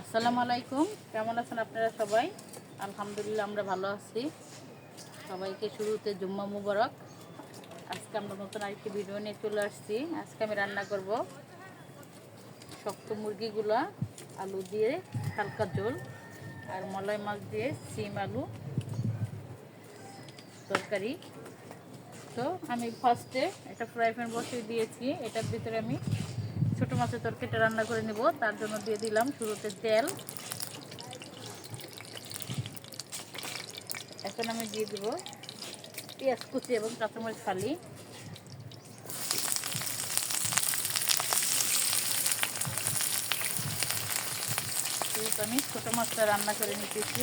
আসসালামু আলাইকুম। কেমন আছেন আপনারা সবাই? আলহামদুলিল্লাহ আমরা ভালো আছি। সবাইকে শুরুতে জুম্মা মুবারক। আজকে আমরা নতুন আরেকটি ভিডিও নিয়ে চলে আসছি। আজকে আমি রান্না করব শক্ত মুরগিগুলো, আলু দিয়ে হালকা ঝোল, আর মলাই মাছ দিয়ে সিম আলু তরকারি। তো আমি ফার্স্টে একটা ফ্রাই প্যান বসিয়ে দিয়েছি। এটার ভিতরে আমি ছোট মাছের তরকারিটা রান্না করে নেব। তার জন্য দিয়ে দিলাম শুরুতে তেল। এখন আমি দিয়ে দেবো পেঁয়াজ কুচি এবং কাঁচামরিচ ফালি। আমি ছোটো মাছটা রান্না করে নিতেছি।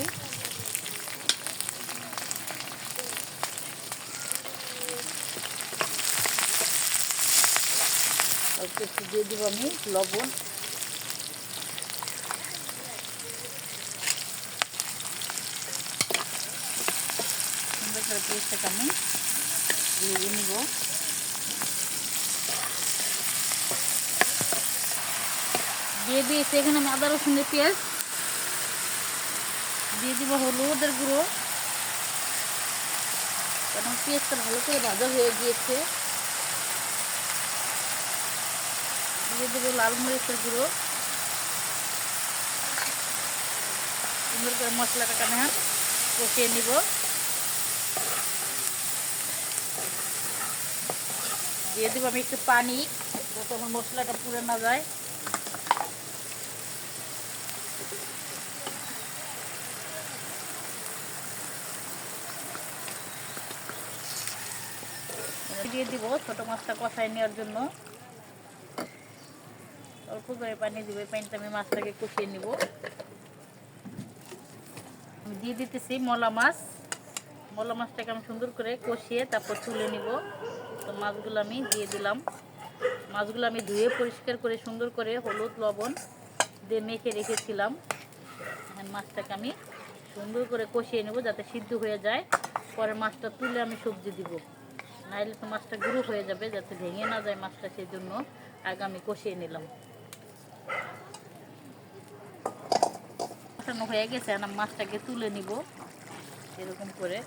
অল্প একটু দিয়ে দিব আমি লবণ। সুন্দর করে পেস্টটাকে আমি ভেজে নিব। দিয়ে দিয়েছি এখানে আমি আদা রসুনের পেঁয়াজ। দিয়ে দিব হলুদের গুঁড়ো। কারণ পেঁয়াজটা ভালো করে ভাজা হয়ে গিয়েছে। দিয়ে দেবো লাল মরিচের গুঁড়ো। সুন্দর করে মশলাটাকে আমি হাত কষিয়ে নিব। দিয়ে দেবো আমি একটু পানি, যাতে আমার মশলাটা পুড়ে না যায়। দিয়ে দিব ছোটো মাছটা কষায় নেওয়ার জন্য। করে পানি পানিটা আমি মাছটাকে কষিয়ে নিব। আমি দিয়ে দিতেছি মলা মাছ। মলা মাছটাকে আমি সুন্দর করে কষিয়ে তারপর তুলে নিব। তো মাছগুলো আমি দিয়ে দিলাম। মাছগুলো আমি ধুয়ে পরিষ্কার করে সুন্দর করে হলুদ, লবণ দিয়ে মেখে রেখেছিলাম। মাছটাকে আমি সুন্দর করে কষিয়ে নেব যাতে সিদ্ধ হয়ে যায়। পরে মাছটা তুলে আমি সবজি দিব। নাইলে তো মাছটা গুঁড়ো হয়ে যাবে, যাতে ভেঙে না যায় মাছটা সেই জন্য আগে আমি কষিয়ে নিলাম। কষানো হয়ে গেছে এখন মাছটাকে তুলে নিব। এরকম করে।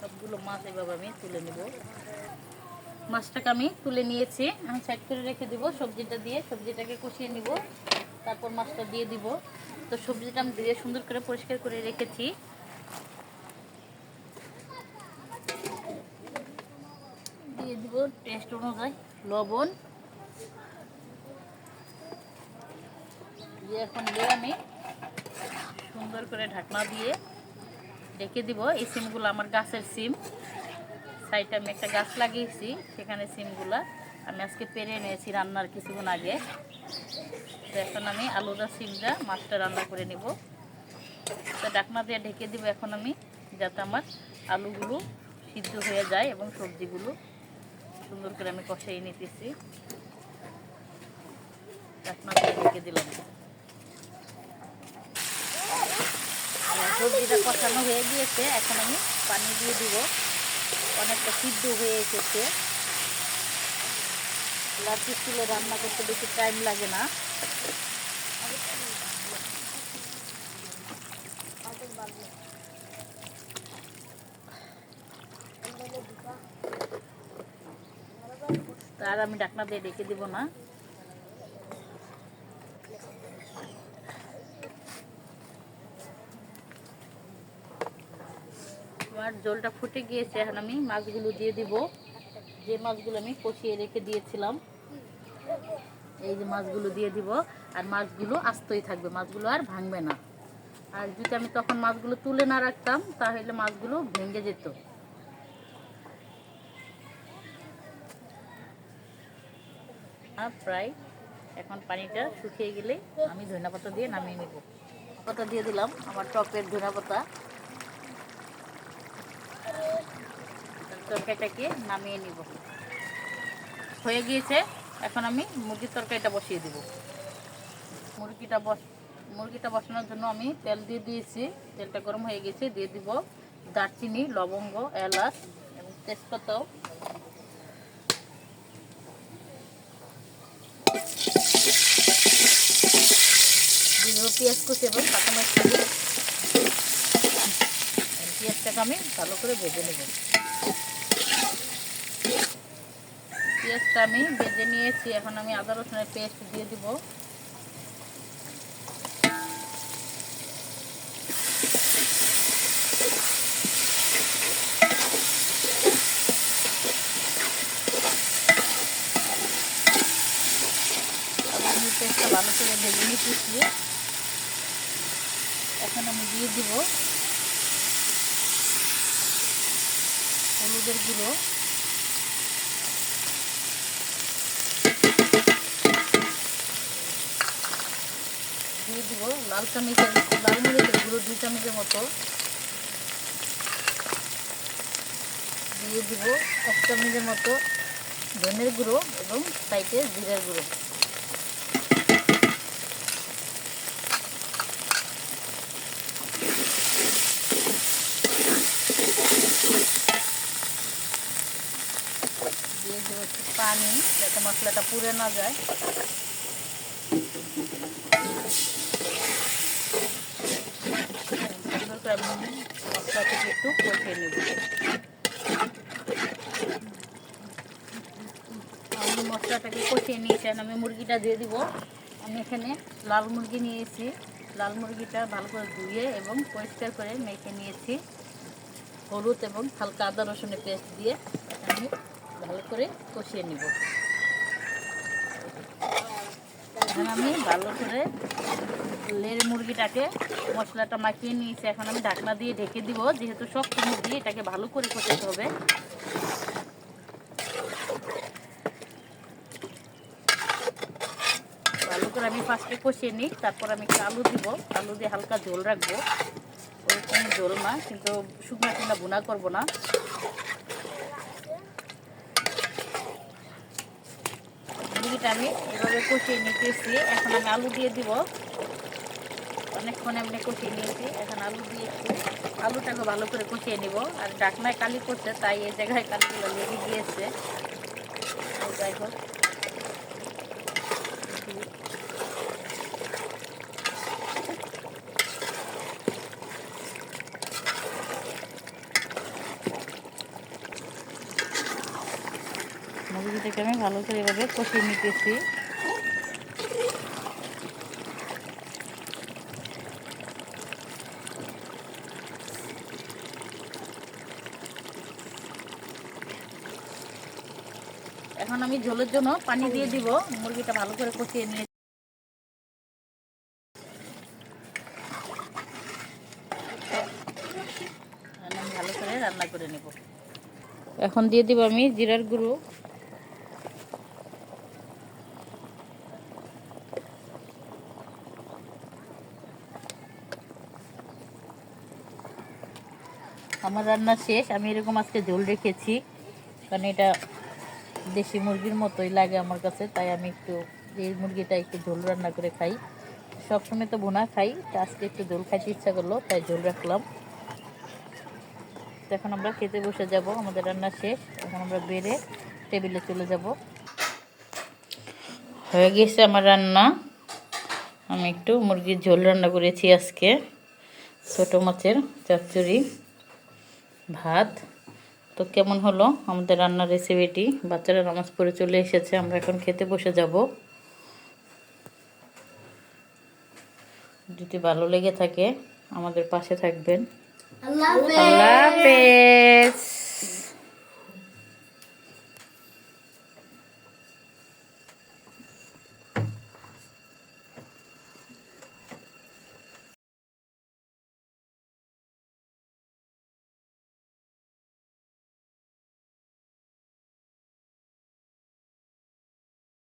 সবগুলো মাছ এভাবে আমি তুলে নিব। মাছটাকে আমি তুলে নিয়েছি। আমি সাইড করে রেখে দিব, সবজিটা দিয়ে সবজিটাকে কষিয়ে নিব। তারপর মাছটা দিয়ে দিব। তো সবজিটা আমি দিয়ে সুন্দর করে পরিষ্কার করে রেখেছি। দিয়ে দিব টেস্ট অনুযায়ী। লবণ। দিয়ে এখন দিয়ে আমি সুন্দর করে ঢাকনা দিয়ে রেখে দিব। এই সিমগুলো আমার গাছের সিম। সাইডে আমি একটা গাছ লাগিয়েছি, সেখানে সিমগুলা আমি আজকে পেরে নিয়েছি রান্নার কিছুক্ষণ আগে। তো এখন আমি আলুদা সিমটা মাছটা রান্না করে নিব। তো ডাকনা দিয়ে ঢেকে দিব এখন আমি, যাতে আমার আলুগুলো সিদ্ধ হয়ে যায় এবং সবজিগুলো সুন্দর করে আমি কষাই নিতেছি। ঢেকে দিলাম। সবজিটা কষানো হয়ে গিয়েছে, এখন আমি পানি দিয়ে দিব। অনেকটা সিদ্ধ হয়ে এসেছে। লাঠি স্কুলে রান্না করতে বেশি টাইম লাগে না। তার আমি ডাকনা দিয়ে রেখে দিব না। আমার জলটা ফুটে গিয়েছে, এখন আমি মাছগুলো দিয়ে দিব। যে মাছগুলো আমি কষিয়ে রেখে দিয়েছিলাম, এই যে মাছগুলো দিয়ে দিব। আর মাছগুলো আস্তই থাকবে, মাছগুলো আর ভাঙবে না। আর যদি আমি তখন মাছগুলো তুলে না রাখতাম, তাহলে মাছগুলো ভেঙে যেত। প্রায় এখন পানিটা শুকিয়ে গেলে আমি ধনিয়া পাতা দিয়ে নামিয়ে নেব। পাতা দিয়ে দিলাম, আমার টপের ধনিয়া পাতা তরকারিটাকে নামিয়ে নিব। হয়ে গিয়েছে, এখন আমি মুরগির তরকারিটা বসিয়ে দিব। মুরগিটা বস মুরগিটা বসানোর জন্য আমি তেল দিয়ে দিয়েছি। তেলটা গরম হয়ে গেছে, দিয়ে দিব দারচিনি, লবঙ্গ, এলাচ এবং তেজপাতাও। দেবো পেঁয়াজ কুচি এবং কাঁচামরিচ কুচি পেঁয়াজটাকে আমি ভালো করে ভেজে নেব। পেঁয়াজটা আমি ভেজে নিয়েছি, এখন আমি আদা রসুনের পেস্ট দিয়ে দিব আদা রসুনের পেস্টটা ভালো করে ভেজে নিতেছি এখন আমি দিয়ে দিব। হলুদের গুঁড়ো। দিয়ে দিব লাল চামচের, লাল মরিচের গুঁড়ো দুই চামচের মতো। দিয়ে দিব এক চামচের মতো ধনের গুঁড়ো এবং সাইডে জিরের গুঁড়ো। দিয়ে দেবো একটু পানি, যাতে মশলাটা পুড়ে না যায়। মশলাটাকে একটু কষিয়ে নেব। আমি মশলাটাকে কষিয়ে নিয়েছেন আমি মুরগিটা দিয়ে দিব। আমি এখানে লাল মুরগি নিয়েছি। লাল মুরগিটা ভালো করে ধুয়ে এবং পরিষ্কার করে মেখে নিয়েছি। হলুদ এবং হালকা আদা রসুনের পেস্ট দিয়ে আমি ভালো করে কষিয়ে নিব। এখন আমি ভালো করে লের মুরগিটাকে মশলাটা মাখিয়ে নিয়েছি। এখন আমি ঢাকনা দিয়ে ঢেকে দিব, যেহেতু শক্ত মুরগি, এটাকে ভালো করে কষাতে হবে। ভালো করে আমি ফার্স্টে কষিয়ে নিই, তারপর আমি একটু আলু দিব। আলু দিয়ে হালকা ঝোল রাখব। ওরকম ঝোল না, কিন্তু শুকনা শুকনা বোনা করব না। মুরগিটা আমি এভাবে কষিয়ে নিতেছি। এখন আমি আলু দিয়ে দিব। অনেকক্ষণ এমনি কষিয়ে নিয়েছি। এখন আলু দিয়ে আলুটাকে ভালো করে কষিয়ে নিব। আর ডাকনায় কালি করছে তাই এই জায়গায় কালিগুলো লেগে গিয়েছে। যাই হোক। মুরগিটাকে আমি ভালো করে এভাবে কষিয়ে নিতেছি। এখন আমি ঝোলের জন্য পানি দিয়ে দিব, মুরগিটা ভালো করে কষিয়ে নিয়ে ভালো করে রান্না করে নেব। এখন দিয়ে দিব আমি জিরার গুঁড়ো। আমার রান্না শেষ, আমি এরকম আজকে ঝোল রেখেছি। কারণ এটা দেশি মুরগির মতোই লাগে আমার কাছে, তাই আমি একটু এই মুরগিটা একটু ঝোল রান্না করে খাই। সবসময় তো বোনা খাই আজকে একটু ঝোল খাইতে ইচ্ছা করল, তাই ঝোল রাখলাম। এখন আমরা খেতে বসে যাব, আমাদের রান্না শেষ, এখন আমরা বেড়ে টেবিলে চলে যাব। হয়ে গেছে আমার রান্না। আমি একটু মুরগির ঝোল রান্না করেছি আজকে, ছোটো মাছের চচ্চড়ি। ভাত। তো কেমন হলো আমাদের রান্নার রেসিপিটি বাচ্চারা নামাজ পড়ে চলে এসেছে আমরা এখন খেতে বসে যাব। যদি ভালো লেগে থাকে আমাদের পাশে থাকবেন। আল্লাহ হাফেজ।